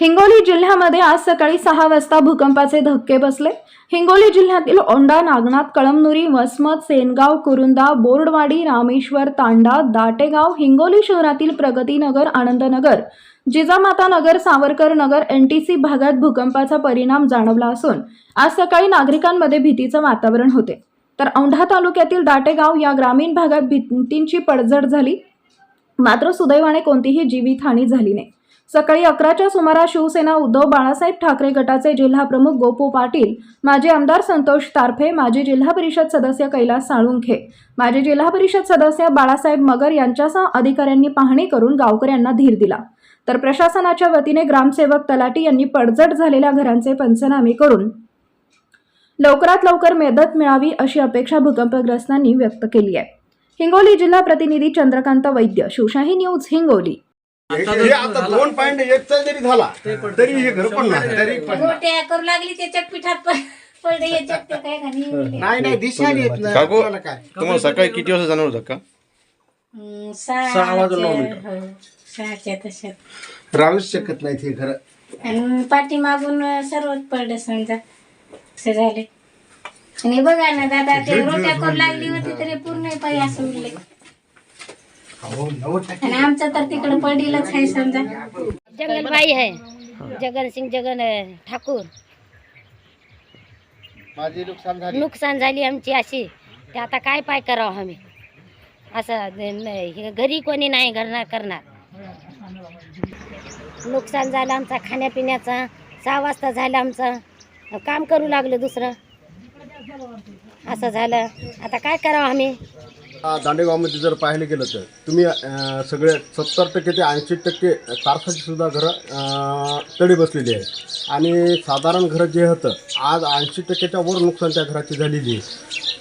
हिंगोली जिल्ह्यामध्ये आज सकाळी सहा वाजता भूकंपाचे धक्के बसले. हिंगोली जिल्ह्यातील औंढा नागनाथ कळमनुरी वसमत सेनगाव कुरुंदा बोर्डवाडी रामेश्वर तांडा दाटेगाव हिंगोली शहरातील प्रगतीनगर आनंदनगर जिजामाता नगर सावरकर नगर सी भागात भूकंपाचा परिणाम जाणवला असून आज सकाळी नागरिकांमध्ये भीतीचं वातावरण होते. तर औंढा तालुक्यातील दाटेगाव या ग्रामीण भागात भिंतींची पडझड झाली. मात्र सुदैवाने कोणतीही जीवितहानी झाली नाही. सकाळी अकराच्या सुमारास शिवसेना उद्धव बाळासाहेब ठाकरे गटाचे जिल्हा प्रमुख गोपू पाटील माजी आमदार संतोष तारफे माजी जिल्हा परिषद सदस्य कैलास साळुंखे माजी जिल्हा परिषद सदस्य बाळासाहेब मगर यांच्यासह अधिकाऱ्यांनी पाहणी करून गावकऱ्यांना धीर दिला. तर प्रशासनाच्या वतीने ग्रामसेवक तलाटी यांनी पडझड झालेल्या घरांचे पंचनामे करून लवकरात लवकर मदत मिळावी अशी अपेक्षा भूकंपग्रस्तांनी व्यक्त केली आहे. हिंगोली जिल्हा प्रतिनिधी चंद्रकांत वैद्य शिवशाही न्यूज हिंगोली. हे आता दोन पॉईंट एकचा जरी झाला तरी हे घर तरी गोट्या करू लागली त्याच्या पिठात प- पडले याच्यात ते काय का नाही नाही नाही दिशा येत नाही काकू आपल्याला काय? तुम्हाला सकाळी किती वाजता जाणार होतं का? हम्म, हो, सहाच्या तशात. राहूच शकत नाही हे घर आणि पाठीमागून सर्वच पडलं समजा असं झाले. आणि बघा ना दादा ते रोट्या करू लागली होती तरी पूर्ण पाय असं उरले. आणि आमचं तर तिकडे पडीलच आहे समजा. जगनबाई है जगन सिंग जगन अं, ठाकूर. माझी नुकसान झाली. नुकसान झाली आमची अशी. ते आता काय पाय करावं आम्ही? असं न- हे घरी कोणी नाही करणार करणार. नुकसान झालं आमचा खाण्यापिण्याचा. सहा वाजता झालं आमचं. काम करू लागलं दुसरं. असं झालं. आता काय करावं आम्ही? दांडेगावमध्ये जर पाहायला गेलं तर तुम्ही सगळे सत्तर टक्के ते ऐंशी टक्के तारखाची सुद्धा घरं तडी बसलेली आहेत. आणि साधारण घरं जे होतं आज ऐंशी टक्क्याच्या वर नुकसान त्या घराची झालेली आहे.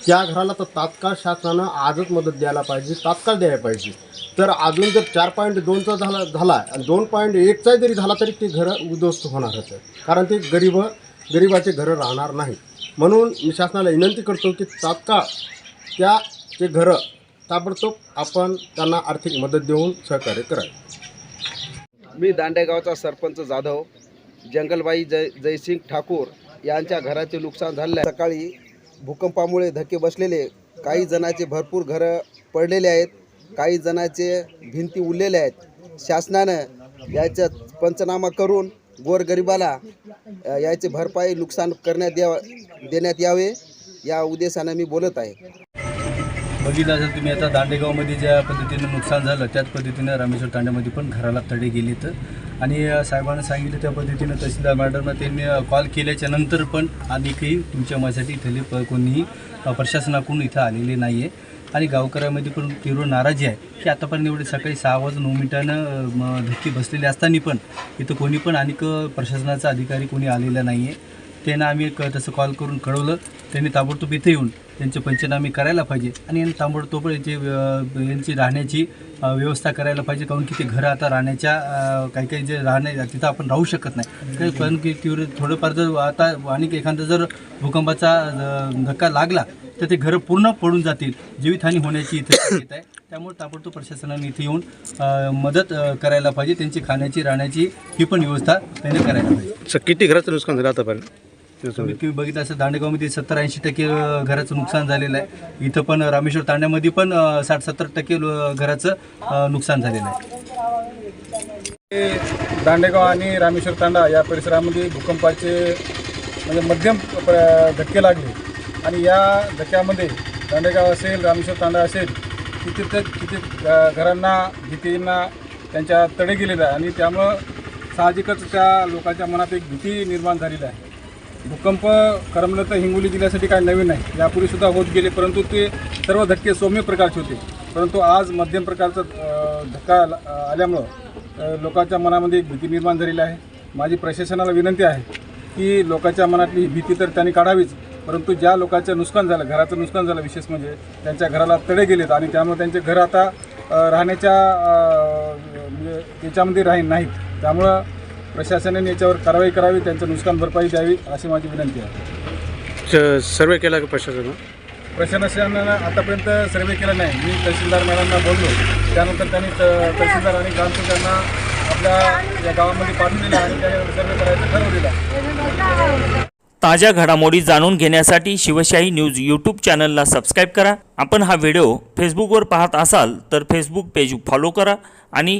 त्या घराला तर तात्काळ शासनानं आजच मदत द्यायला पाहिजे तात्काळ द्यायला पाहिजे. तर अजून जर चार पॉईंट दोनचा झाला झाला आणि दोन पॉईंट एकचा जरी झाला तरी ते घरं उद्ध्वस्त होणारच आहे कारण ते गरीब गरिबाचे घरं राहणार नाही म्हणून मी शासनाला विनंती करतो की तात्काळ त्या ते घरं ताबडतोब आपण त्यांना आर्थिक मदत देऊन सहकार्य करावे. मी दांडेगावचा सरपंच जाधव जंगलबाई जय जयसिंग ठाकूर यांच्या घराचे नुकसान झाले सकाळी भूकंपामुळे धक्के बसलेले काही जणांचे भरपूर घरं पडलेले आहेत काही जणांचे भिंती उरलेल्या आहेत. शासनानं याचा पंचनामा करून गोरगरिबाला याचे भरपाई नुकसान करण्यात द्या देण्यात यावे या उद्देशानं मी बोलत आहे. बघितलं असेल तुम्ही आता दांडेगावमध्ये ज्या पद्धतीनं नुकसान झालं त्याच पद्धतीनं रामेश्वर तांड्यामध्ये पण घराला तडे गेलेत आणि साहेबांना सांगितलं त्या पद्धतीनं तहसीलदार मॅडमना त्यांनी कॉल केल्याच्यानंतर पण आणखी तुमच्या माझ्यासाठी इथले प कोणीही प्रशासनाकडून इथं आलेले नाही आहे आणि गावकऱ्यामध्ये पण तीव्र नाराजी आहे की आतापर्यंत एवढे सकाळी सहा वाजून नऊ मिनिटानं अ, धक्के बसलेले असताना पण इथं कोणी पण आणिक प्रशासनाचा अधिकारी कोणी आलेला नाही आहे त्यांना आम्ही एक तसं कॉल करून कळवलं. त्यांनी ताबडतोब इथे येऊन त्यांचे पंचनामे करायला पाहिजे आणि ताबडतोब यांची यांची राहण्याची व्यवस्था करायला पाहिजे. कारण की ते घरं आता राहण्याच्या काही काही जे राहण्या तिथं आपण राहू शकत नाही. कारण की तीव्र थोडंफार जर आता आणि एखादा जर भूकंपाचा धक्का लागला तर ते घरं पूर्ण पडून जातील. जीवितहानी होण्याची इथे येत आहे. त्यामुळे ताबडतोब प्रशासनाने इथे येऊन मदत करायला पाहिजे. त्यांची खाण्याची राहण्याची ही पण व्यवस्था त्यांनी करायला पाहिजे. किती घराचं नुकसान झालं आतापर्यंत? तुम्ही तुम्ही बघितलं असं दांडेगावमध्ये सत्तर ऐंशी टक्के घराचं नुकसान झालेलं आहे. इथं पण रामेश्वर तांड्यामध्ये पण साठ सत्तर टक्के लो- घराचं नुकसान झालेलं आहे. दांडेगाव आणि रामेश्वर तांडा या परिसरामध्ये भूकंपाचे म्हणजे मध्यम धक्के लागले. आणि या धक्क्यामध्ये दांडेगाव असेल रामेश्वर तांडा असेल किती तर किती घरांना भीतींना त्यांच्या तडे गेलेलं आहे. आणि त्यामुळं साहजिकच त्या लोकांच्या मनात एक भीती निर्माण झालेली आहे. भूकंप करमलं तर हिंगोली जिल्ह्यासाठी काय नवीन नाही. यापूर्वीसुद्धा होत गेले परंतु ते सर्व धक्के सौम्य प्रकारचे होते. परंतु आज मध्यम प्रकारचा धक्का आला- आल्यामुळं लोकांच्या मनामध्ये एक भीती निर्माण झालेली आहे. माझी प्रशासनाला विनंती आहे की लोकांच्या मनातली भीती तर त्यांनी काढावीच परंतु ज्या लोकांचं नुकसान झालं घराचं नुकसान झालं विशेष म्हणजे त्यांच्या घराला तडे गेलेत आणि त्यामुळे त्यांचे घर आता राहण्याच्या म्हणजे याच्यामध्ये राहील नाहीत. त्यामुळं प्रशासनाने याच्यावर कारवाई करावी त्यांचं नुकसान भरपाई द्यावी अशी माझी विनंती आहे. सर्वे केला का प्रशासनानं? प्रशासनानं आतापर्यंत सर्वे केला नाही. मी तहसीलदार मॅडमना बोललो. त्यानंतर त्यांनी त- तहसीलदार आणि ग्रामसेवकांना आपल्या या गावामध्ये पाठवलेलं आहे आणि त्या सर्वे करायचं ठरवलेलं आहे ताज्या घडामोडी जाणून घेण्यासाठी शिवशाही न्यूज यूट्यूब चॅनलला सबस्क्राईब करा. आपण हा व्हिडिओ फेसबुकवर पाहत असाल तर फेसबुक पेज फॉलो करा आणि